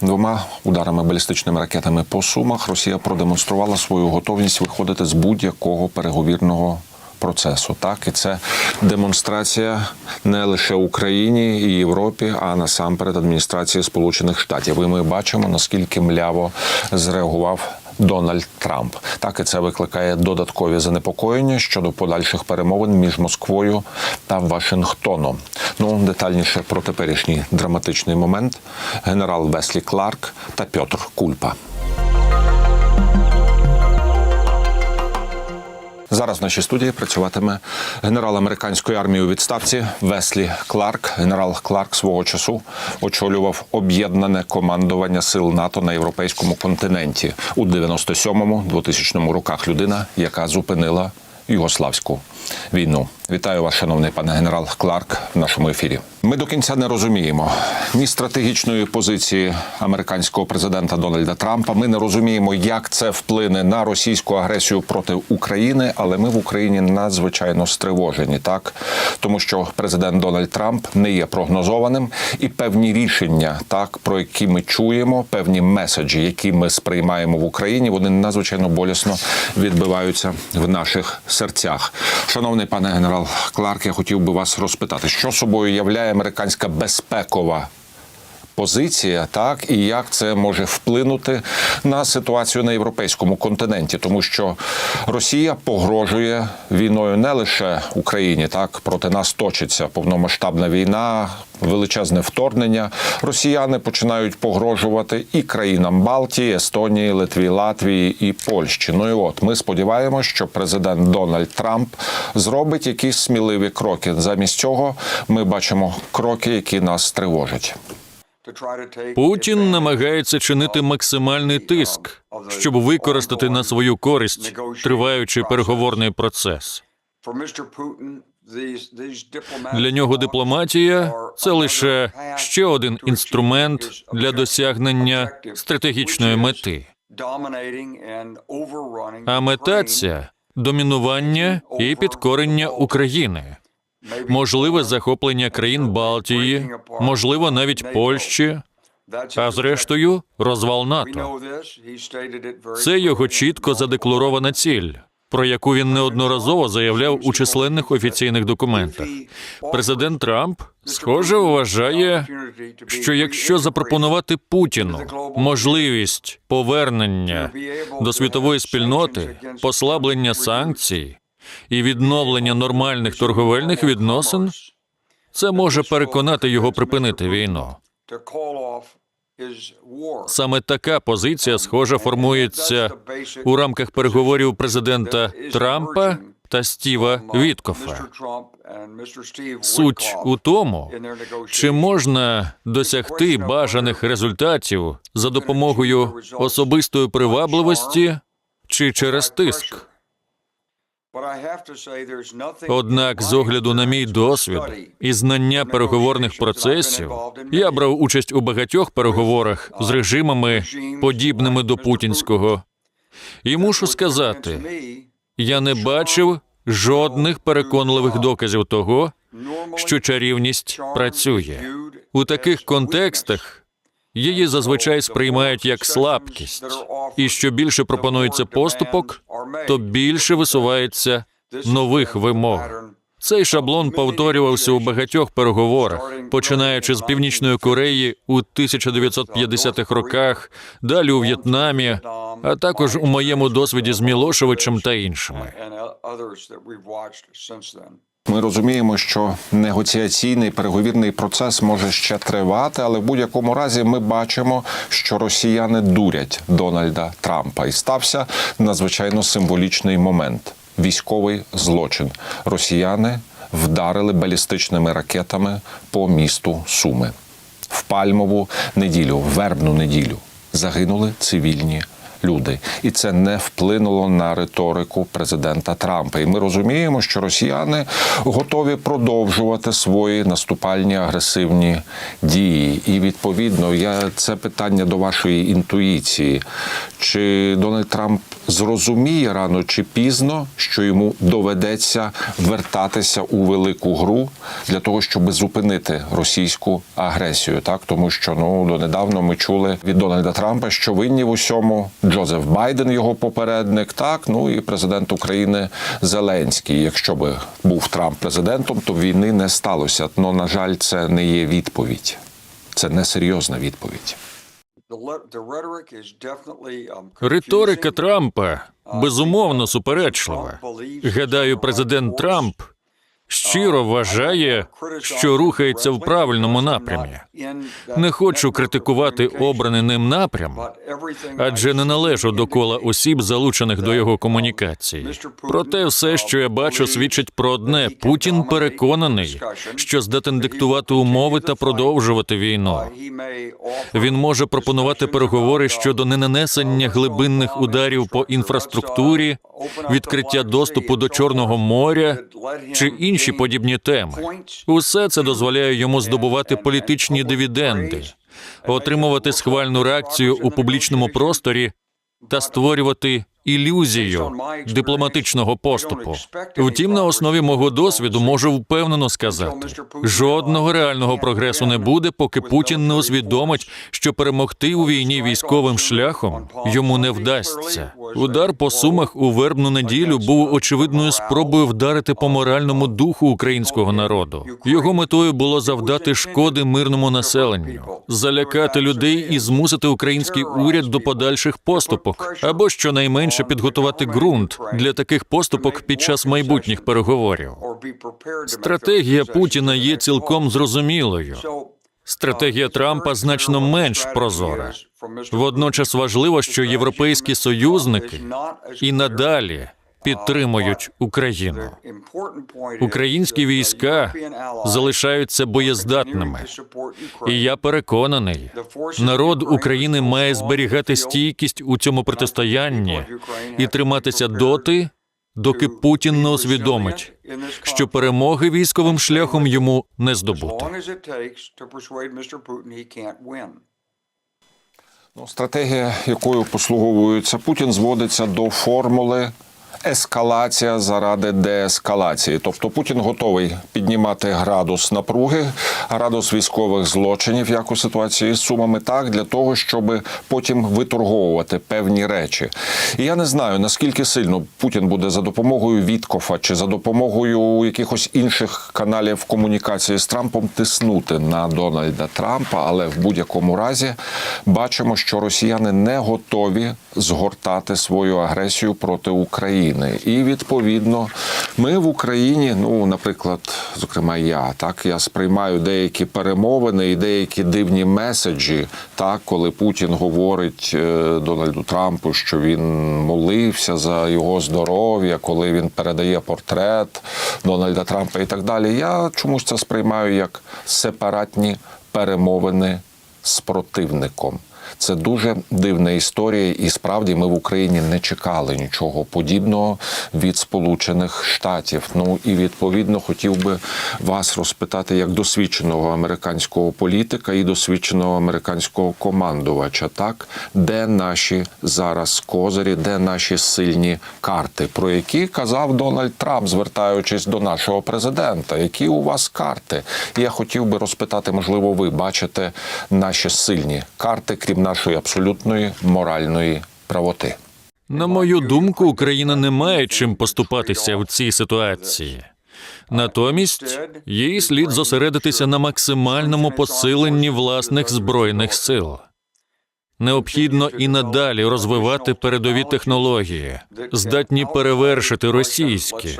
Двома ударами балістичними ракетами по сумах Росія продемонструвала свою готовність виходити з будь-якого переговірного процесу. Так і це демонстрація не лише Україні і Європі, а насамперед адміністрації Сполучених Штатів. І ми бачимо наскільки мляво зреагував. Дональд Трамп так і це викликає додаткові занепокоєння щодо подальших перемовин між Москвою та Вашингтоном. Ну детальніше про теперішній драматичний момент генерал Веслі Кларк та Пьотр Кульпа. Зараз в нашій студії працюватиме генерал американської армії у відставці Веслі Кларк. Генерал Кларк свого часу очолював об'єднане командування сил НАТО на європейському континенті у 97-2000 роках. Людина, яка зупинила югославську війну. Вітаю вас, шановний пане генерал Кларк, в нашому ефірі. Ми до кінця не розуміємо ні стратегічної позиції американського президента Дональда Трампа. Ми не розуміємо, як це вплине на російську агресію проти України. Але ми в Україні надзвичайно стривожені, так тому що президент Дональд Трамп не є прогнозованим, і певні рішення, так про які ми чуємо, певні меседжі, які ми сприймаємо в Україні, вони надзвичайно болісно відбиваються в наших серцях. Шановний пане генерал Кларк, я хотів би вас розпитати, що собою являє американська безпекова позиція, так і як це може вплинути на ситуацію на європейському континенті, тому що Росія погрожує війною не лише Україні, так проти нас точиться повномасштабна війна, величезне вторгнення. Росіяни починають погрожувати і країнам Балтії, Естонії, Литві, Латвії і Польщі. Ну і от ми сподіваємося, що президент Дональд Трамп зробить якісь сміливі кроки. Замість цього ми бачимо кроки, які нас тривожать. Путін намагається чинити максимальний тиск, щоб використати на свою користь триваючий переговорний процес. Для нього дипломатія це лише ще один інструмент для досягнення стратегічної мети. А мета ця домінування і підкорення України, можливе захоплення країн Балтії, можливо, навіть Польщі, а зрештою розвал НАТО. Це його чітко задекларована ціль, про яку він неодноразово заявляв у численних офіційних документах. Президент Трамп, схоже, вважає, що якщо запропонувати Путіну можливість повернення до світової спільноти, послаблення санкцій і відновлення нормальних торговельних відносин, це може переконати його припинити війну. Саме така позиція, схоже, формується у рамках переговорів президента Трампа та Стіва Віткофа. Суть у тому, чи можна досягти бажаних результатів за допомогою особистої привабливості чи через тиск. Однак, з огляду на мій досвід і знання переговорних процесів, я брав участь у багатьох переговорах з режимами, подібними до путінського, і мушу сказати, я не бачив жодних переконливих доказів того, що чарівність працює. у таких контекстах. Її зазвичай сприймають як слабкість, і що більше пропонується поступок, то більше висувається нових вимог. Цей шаблон повторювався у багатьох переговорах, починаючи з північної Кореї у 1950-х роках, далі у В'єтнамі, а також у моєму досвіді з Мілошевичем та іншими. Ми розуміємо, що негоціаційний переговірний процес може ще тривати, але в будь-якому разі ми бачимо, що росіяни дурять Дональда Трампа, і стався надзвичайно символічний момент військовий злочин. Росіяни вдарили балістичними ракетами по місту Суми в пальмову неділю, в вербну неділю. Загинули цивільні люди, і це не вплинуло на риторику президента Трампа. І ми розуміємо, що росіяни готові продовжувати свої наступальні агресивні дії. І відповідно, я це питання до вашої інтуїції. Чи Дональд Трамп зрозуміє рано чи пізно, що йому доведеться вертатися у велику гру для того, щоб зупинити російську агресію? Так тому що ну донедавно ми чули від Дональда Трампа, що винні в усьому Джозеф Байден, його попередник, так ну і президент України Зеленський. Якщо би був Трамп президентом, то війни не сталося. Но на жаль, це не є відповідь. Це не серйозна відповідь. Риторика Трампа безумовно суперечлива. Гадаю, президент Трамп щиро вважає, що рухається в правильному напрямі. Не хочу критикувати обраний ним напрям, адже не належу до кола осіб, залучених до його комунікації. Проте все, що я бачу, свідчить про одне: Путін переконаний, що здатен диктувати умови та продовжувати війну. Він може пропонувати переговори щодо ненанесення глибинних ударів по інфраструктурі, відкриття доступу до Чорного моря чи інші подібні теми. Усе це дозволяє йому здобувати політичні дивіденди, отримувати схвальну реакцію у публічному просторі та створювати ілюзію дипломатичного поступу. Втім, на основі мого досвіду можу впевнено сказати: жодного реального прогресу не буде, поки Путін не усвідомить, що перемогти у війні військовим шляхом йому не вдасться. Удар по сумах у вербну неділю був очевидною спробою вдарити по моральному духу українського народу. Його метою було завдати шкоди мирному населенню, залякати людей і змусити український уряд до подальших поступок, або щонайменше підготувати ґрунт для таких поступок під час майбутніх переговорів. Стратегія Путіна є цілком зрозумілою. Стратегія Трампа значно менш прозора. Водночас важливо, що європейські союзники і надалі підтримують Україну. Українські війська залишаються боєздатними. І я переконаний, народ України має зберігати стійкість у цьому протистоянні і триматися доти, доки Путін не усвідомить, що перемоги військовим шляхом йому не здобути. Ну, стратегія, якою послуговується Путін, зводиться до формули. Ескалація заради деескалації, тобто Путін готовий піднімати градус напруги, градус військових злочинів, як у ситуації з сумами, так для того, щоб потім виторговувати певні речі. І я не знаю наскільки сильно Путін буде за допомогою Віткофа чи за допомогою якихось інших каналів комунікації з Трампом тиснути на Дональда Трампа, але в будь-якому разі бачимо, що росіяни не готові згортати свою агресію проти України. І відповідно, ми в Україні, ну наприклад, зокрема, я так я сприймаю деякі перемовини і деякі дивні меседжі, так коли Путін говорить е, Дональду Трампу, що він молився за його здоров'я, коли він передає портрет Дональда Трампа і так далі. Я чомусь це сприймаю як сепаратні перемовини з противником. Це дуже дивна історія, і справді ми в Україні не чекали нічого подібного від Сполучених Штатів. Ну і відповідно хотів би вас розпитати як досвідченого американського політика і досвідченого американського командувача, так де наші зараз козирі, де наші сильні карти, про які казав Дональд Трамп, звертаючись до нашого президента. Які у вас карти? Я хотів би розпитати, можливо, ви бачите наші сильні карти, крім нашої абсолютної моральної правоти. На мою думку, Україна не має чим поступатися в цій ситуації. Натомість їй слід зосередитися на максимальному посиленні власних збройних сил. Необхідно і надалі розвивати передові технології, здатні перевершити російські,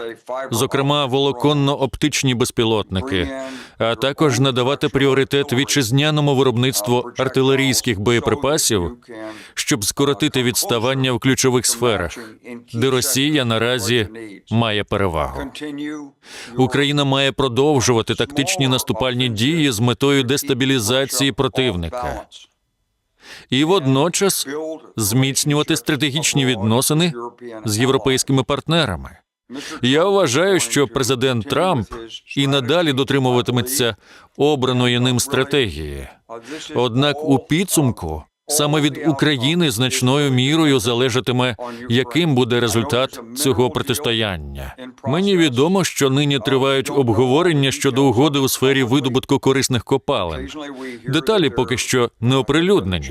зокрема волоконно-оптичні безпілотники, а також надавати пріоритет вітчизняному виробництву артилерійських боєприпасів, щоб скоротити відставання в ключових сферах, де Росія наразі має перевагу. Україна має продовжувати тактичні наступальні дії з метою дестабілізації противника. І водночас зміцнювати стратегічні відносини з європейськими партнерами. Я вважаю, що президент Трамп і надалі дотримуватиметься обраної ним стратегії. Однак у підсумку саме від України значною мірою залежатиме, яким буде результат цього протистояння. Мені відомо, що нині тривають обговорення щодо угоди у сфері видобутку корисних копалин. Деталі поки що не оприлюднені.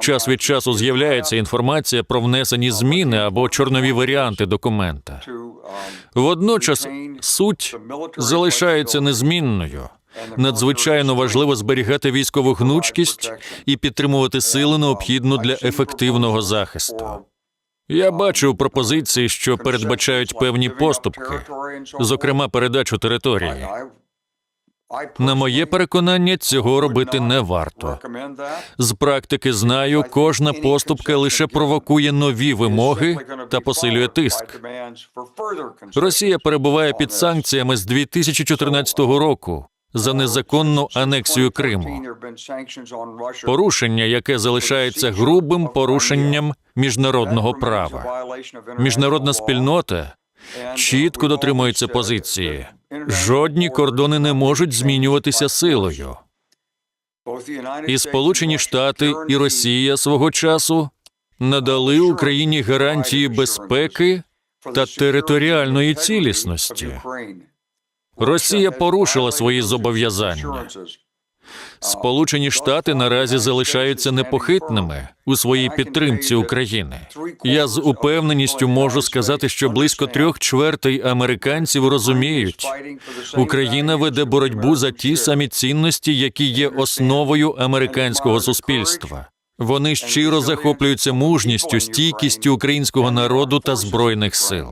Час від часу з'являється інформація про внесені зміни або чорнові варіанти документа. Водночас суть залишається незмінною. Надзвичайно важливо зберігати військову гнучкість і підтримувати силу необхідну для ефективного захисту. Я бачив пропозиції, що передбачають певні поступки, зокрема передачу території. На моє переконання, цього робити не варто. З практики знаю, кожна поступка лише провокує нові вимоги та посилює тиск. Росія перебуває під санкціями з 2014 року за незаконну анексію Криму. Порушення, яке залишається грубим порушенням міжнародного права. Міжнародна спільнота чітко дотримується позиції. Жодні кордони не можуть змінюватися силою. І Сполучені Штати і Росія свого часу надали Україні гарантії безпеки та територіальної цілісності. Росія порушила свої зобов'язання. Сполучені Штати наразі залишаються непохитними у своїй підтримці України. Я з упевненістю можу сказати, що близько трьох чвертей американців розуміють, Україна веде боротьбу за ті самі цінності, які є основою американського суспільства. Вони щиро захоплюються мужністю, стійкістю українського народу та збройних сил.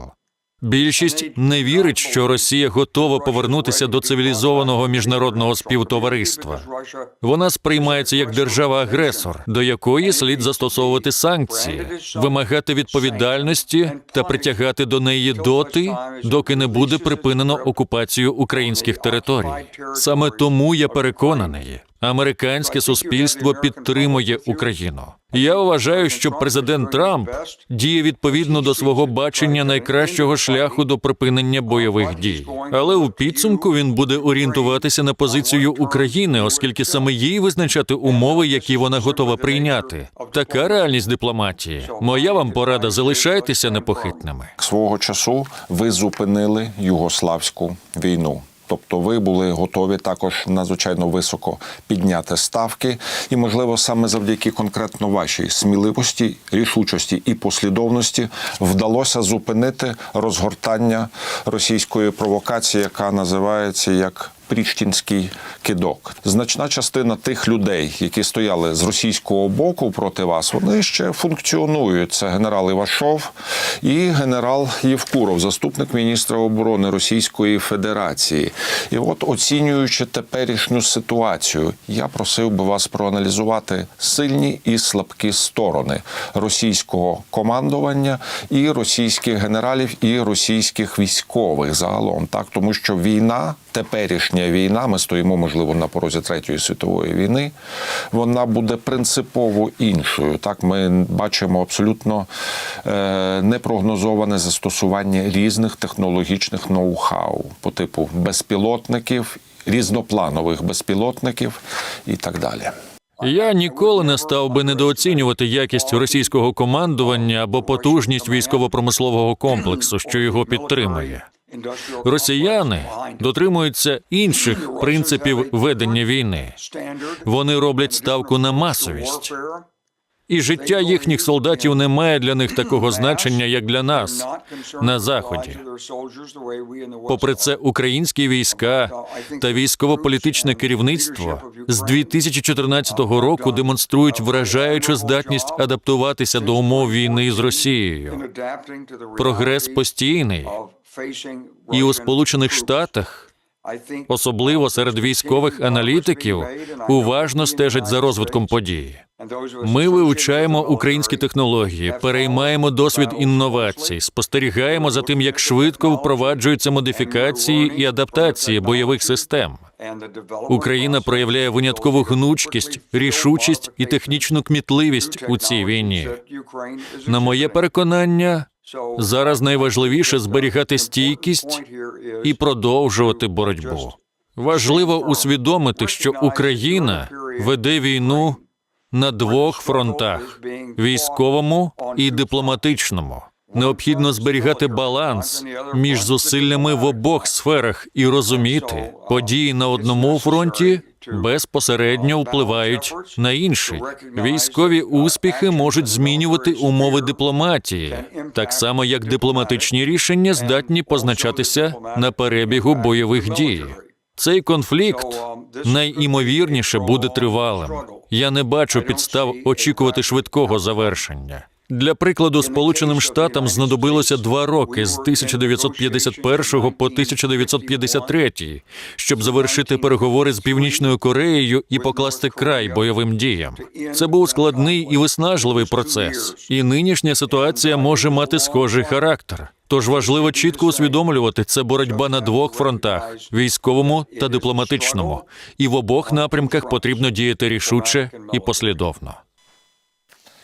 Більшість не вірить, що Росія готова повернутися до цивілізованого міжнародного співтовариства. Вона сприймається як держава-агресор, до якої слід застосовувати санкції, вимагати відповідальності та притягати до неї доти, доки не буде припинено окупацію українських територій. Саме тому я переконаний, американське суспільство підтримує Україну. Я вважаю, що президент Трамп діє відповідно до свого бачення найкращого шляху до припинення бойових дій. Але у підсумку він буде орієнтуватися на позицію України, оскільки саме їй визначати умови, які вона готова прийняти. Така реальність дипломатії. Моя вам порада залишайтеся непохитними. Свого часу ви зупинили югославську війну. Тобто ви були готові також надзвичайно високо підняти ставки, і можливо саме завдяки конкретно вашій сміливості, рішучості і послідовності вдалося зупинити розгортання російської провокації, яка називається як Пріштінський кидок. Значна частина тих людей, які стояли з російського боку проти вас, вони ще функціонують. Це генерал Івашов і генерал Євкуров, заступник міністра оборони Російської Федерації. І от оцінюючи теперішню ситуацію, я просив би вас проаналізувати сильні і слабкі сторони російського командування і російських генералів, і російських військових загалом, так тому що війна теперішня війна, ми стоїмо, можливо, на порозі третьої світової війни. Вона буде принципово іншою. Так, ми бачимо абсолютно е, непрогнозоване застосування різних технологічних ноу-хау по типу безпілотників, різнопланових безпілотників і так далі. Я ніколи не став би недооцінювати якість російського командування або потужність військово-промислового комплексу, що його підтримує. Росіяни дотримуються інших принципів ведення війни. Вони роблять ставку на масовість. І життя їхніх солдатів не має для них такого значення, як для нас на заході. Попри це, українські війська та військово-політичне керівництво з 2014 року демонструють вражаючу здатність адаптуватися до умов війни з Росією. Прогрес постійний, і у Сполучених Штатах, особливо серед військових аналітиків, уважно стежать за розвитком подій. Ми вивчаємо українські технології, переймаємо досвід інновацій, спостерігаємо за тим, як швидко впроваджуються модифікації і адаптації бойових систем. Україна проявляє виняткову гнучкість, рішучість і технічну кмітливість у цій війні. На моє переконання, зараз найважливіше зберігати стійкість і продовжувати боротьбу. Важливо усвідомити, що Україна веде війну на двох фронтах військовому і дипломатичному. Необхідно зберігати баланс між зусиллями в обох сферах і розуміти, події на одному фронті безпосередньо впливають на інший. Військові успіхи можуть змінювати умови дипломатії, так само як дипломатичні рішення здатні позначатися на перебігу бойових дій. Цей конфлікт найімовірніше буде тривалим. Я не бачу підстав очікувати швидкого завершення. Для прикладу, Сполученим Штатам знадобилося два роки з 1951 по 1953, щоб завершити переговори з Північною Кореєю і покласти край бойовим діям. Це був складний і виснажливий процес, і нинішня ситуація може мати схожий характер. Тож важливо чітко усвідомлювати, це боротьба на двох фронтах військовому та дипломатичному, і в обох напрямках потрібно діяти рішуче і послідовно.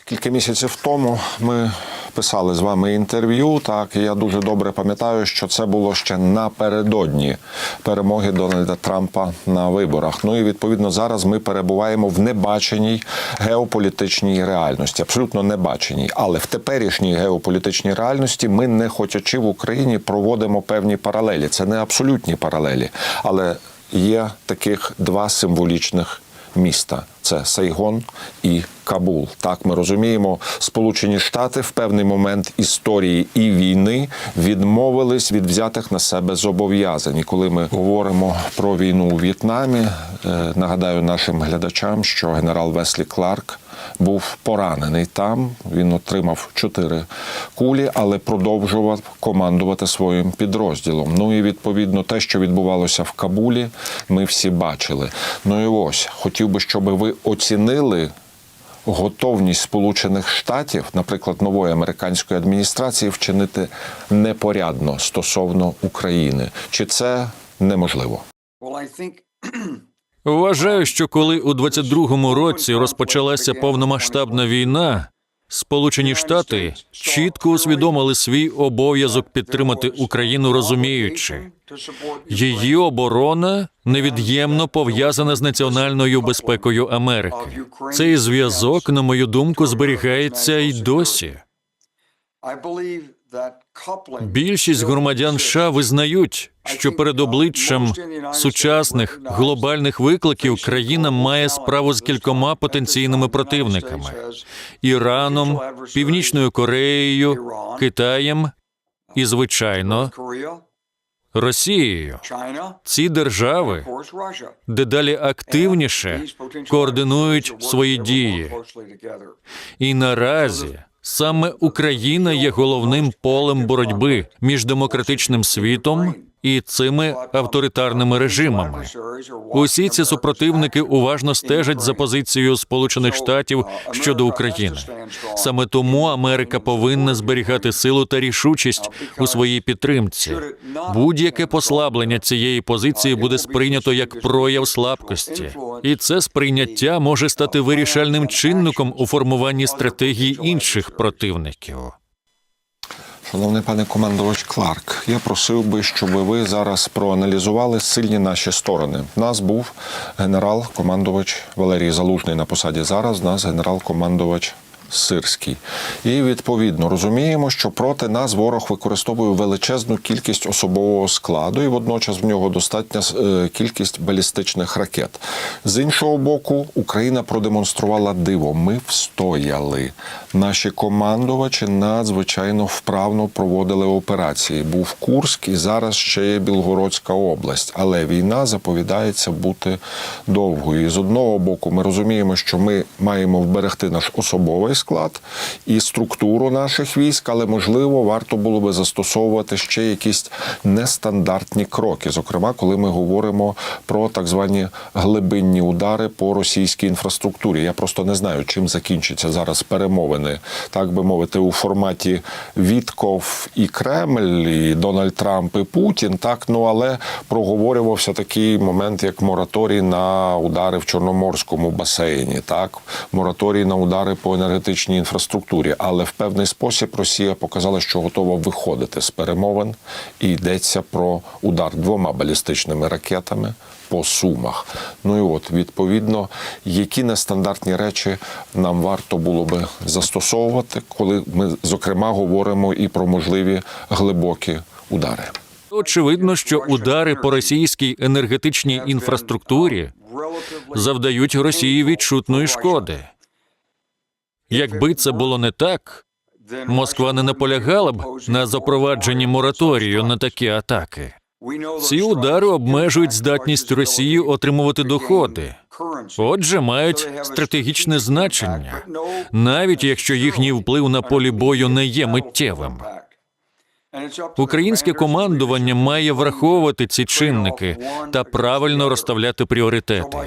Кілька місяців тому ми писали з вами інтерв'ю. Так і я дуже добре пам'ятаю, що це було ще напередодні перемоги Дональда Трампа на виборах. Ну і відповідно зараз ми перебуваємо в небаченій геополітичній реальності, абсолютно небаченій. Але в теперішній геополітичній реальності ми, не хочучи в Україні, проводимо певні паралелі. Це не абсолютні паралелі, але є таких два символічних міста: це Сайгон і Кабул. Так ми розуміємо, Сполучені Штати в певний момент історії і війни відмовились від взятих на себе зобов'язань. І коли ми говоримо про війну у В'єтнамі, е, нагадаю нашим глядачам, що генерал Веслі Кларк. Був поранений там. Він отримав чотири кулі, але продовжував командувати своїм підрозділом. Ну і відповідно те, що відбувалося в Кабулі, ми всі бачили. Ну і ось хотів би, щоб ви оцінили готовність Сполучених Штатів, наприклад, нової американської адміністрації, вчинити непорядно стосовно України. Чи це неможливо? Вважаю, що коли у 22-му році розпочалася повномасштабна війна, Сполучені Штати чітко усвідомили свій обов'язок підтримати Україну, розуміючи, її оборона невід'ємно пов'язана з національною безпекою Америки. Цей зв'язок, на мою думку, зберігається й досі. Більшість громадян США визнають, що перед обличчям сучасних глобальних викликів країна має справу з кількома потенційними противниками: Іраном, Північною Кореєю, Китаєм і, звичайно, Росією. Ці держави дедалі активніше координують свої дії. І наразі саме Україна є головним полем боротьби між демократичним світом і цими авторитарними режимами. Усі ці супротивники уважно стежать за позицією Сполучених Штатів щодо України. Саме тому Америка повинна зберігати силу та рішучість у своїй підтримці. Будь-яке послаблення цієї позиції буде сприйнято як прояв слабкості, і це сприйняття може стати вирішальним чинником у формуванні стратегії інших противників. Шановний пане командувач Кларк, я просив би, щоб ви зараз проаналізували сильні наші сторони. Нас був генерал-командувач Валерій Залужний на посаді. Зараз нас генерал-командувач Сирський. І відповідно розуміємо, що проти нас ворог використовує величезну кількість особового складу, і водночас в нього достатня е, кількість балістичних ракет. З іншого боку, Україна продемонструвала диво. Ми встояли. Наші командувачі надзвичайно вправно проводили операції. Був Курськ і зараз ще є Білгородська область. Але війна заповідається бути довгою. І з одного боку, ми розуміємо, що ми маємо вберегти наш особовий особовий склад і структуру наших військ, але можливо варто було би застосовувати ще якісь нестандартні кроки. Зокрема, коли ми говоримо про так звані глибинні удари по російській інфраструктурі. Я просто не знаю, чим закінчаться зараз перемовини, так би мовити, у форматі Вітков і Кремль, і Дональд Трамп і Путін. Так, ну але проговорювався такий момент, як мораторій на удари в Чорноморському басейні, так мораторій на удари по енергетичній інфраструктурі. Але в певний спосіб Росія показала, що готова виходити з перемовин, і йдеться про удар двома балістичними ракетами. По сумах, ну і от відповідно, які нестандартні речі нам варто було би застосовувати, коли ми зокрема говоримо і про можливі глибокі удари. Очевидно, що удари по російській енергетичній інфраструктурі завдають Росії відчутної шкоди. Якби це було не так, Москва не наполягала б на запровадженні мораторію на такі атаки. Ці удари обмежують здатність Росії отримувати доходи. Отже, мають стратегічне значення, навіть якщо їхній вплив на полі бою не є миттєвим. Українське командування має враховувати ці чинники та правильно розставляти пріоритети.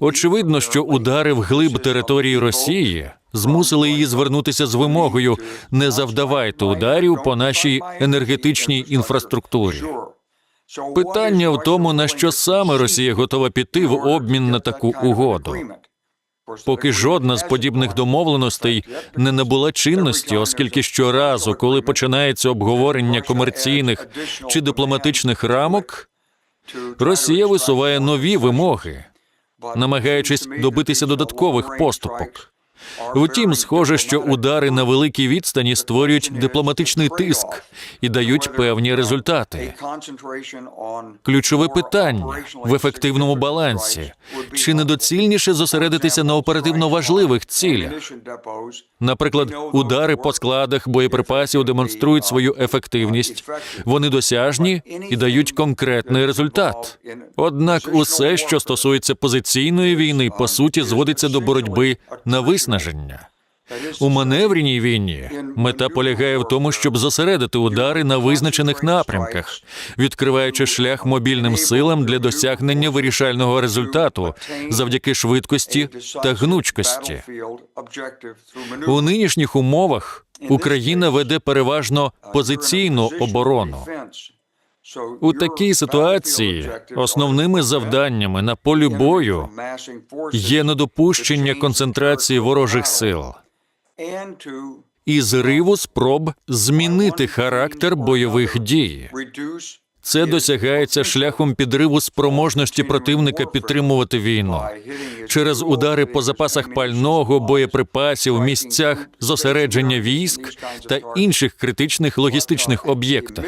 Очевидно, що удари в глиб території Росії змусили її звернутися з вимогою не завдавайте ударів по нашій енергетичній інфраструктурі. Питання в тому, на що саме Росія готова піти в обмін на таку угоду. Поки жодна з подібних домовленостей не набула чинності, оскільки щоразу, коли починається обговорення комерційних чи дипломатичних рамок, Росія висуває нові вимоги, намагаючись добитися додаткових поступок. Втім, схоже, що удари на великій відстані створюють дипломатичний тиск і дають певні результати. Ключове питання в ефективному балансі чи недоцільніше зосередитися на оперативно важливих цілях? Наприклад, удари по складах боєприпасів демонструють свою ефективність, вони досяжні і дають конкретний результат. Однак, усе, що стосується позиційної війни, по суті, зводиться до боротьби на виснаження. У маневреній війні мета полягає в тому, щоб зосередити удари на визначених напрямках, відкриваючи шлях мобільним силам для досягнення вирішального результату завдяки швидкості та гнучкості. У нинішніх умовах Україна веде переважно позиційну оборону. У такій ситуації основними завданнями на полі бою є недопущення концентрації ворожих сил і зриву спроб змінити характер бойових дій. Це досягається шляхом підриву спроможності противника підтримувати війну через удари по запасах пального, боєприпасів, місцях зосередження військ та інших критичних логістичних об'єктах.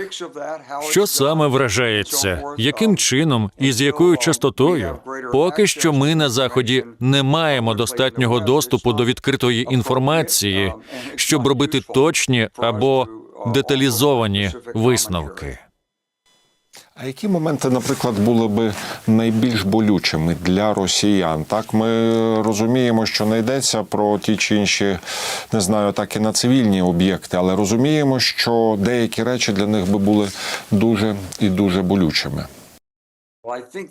Що саме вражається, яким чином і з якою частотою? Поки що ми на заході не маємо достатнього доступу до відкритої інформації, щоб робити точні або деталізовані висновки. А які моменти, наприклад, були би найбільш болючими для росіян? Так, ми розуміємо, що не йдеться про ті чи інші, не знаю, так і на цивільні об'єкти, але розуміємо, що деякі речі для них би були дуже і дуже болючими.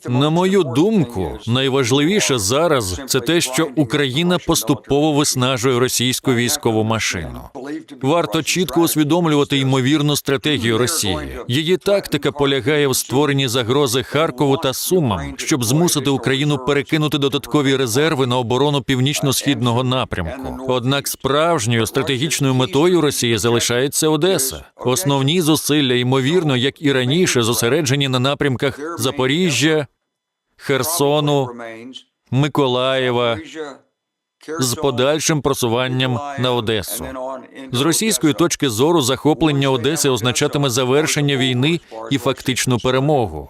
На мою думку, найважливіше зараз це те, що Україна поступово виснажує російську військову машину. Варто чітко усвідомлювати ймовірну стратегію Росії. Її тактика полягає в створенні загрози Харкову та Сумам, щоб змусити Україну перекинути додаткові резерви на оборону північно-східного напрямку. Однак справжньою стратегічною метою Росії залишається Одеса. Основні зусилля, ймовірно, як і раніше, зосереджені на напрямках Запоріжжя, Херсону, Миколаєва з подальшим просуванням на Одесу. З російської точки зору захоплення Одеси означатиме завершення війни і фактичну перемогу.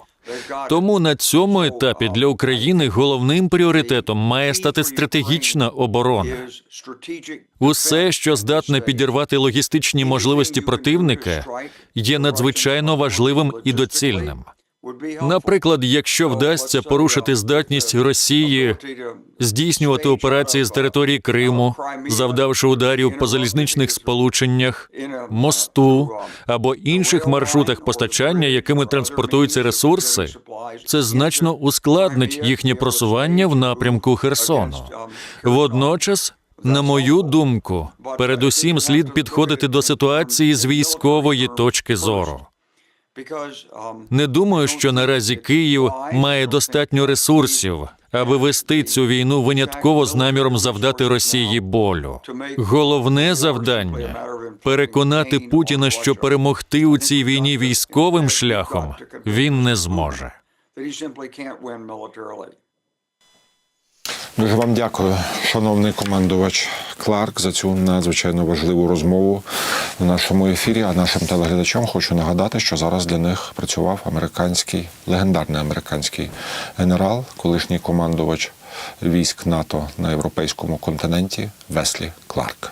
Тому на цьому етапі для України головним пріоритетом має стати стратегічна оборона. Усе, що здатне підірвати логістичні можливості противника, є надзвичайно важливим і доцільним. Наприклад, якщо вдасться порушити здатність Росії здійснювати операції з території Криму, завдавши ударів по залізничних сполученнях, мосту або інших маршрутах постачання, якими транспортуються ресурси, це значно ускладнить їхнє просування в напрямку Херсону. Водночас, на мою думку, передусім слід підходити до ситуації з військової точки зору. Не думаю, що наразі Київ має достатньо ресурсів, аби вести цю війну винятково з наміром завдати Росії болю. Головне завдання переконати Путіна, що перемогти у цій війні військовим шляхом він не зможе. Дуже вам дякую, шановний командувач Кларк, за цю надзвичайно важливу розмову в нашому ефірі. А нашим телеглядачам хочу нагадати, що зараз для них працював американський легендарний американський генерал, колишній командувач військ НАТО на європейському континенті Веслі Кларк.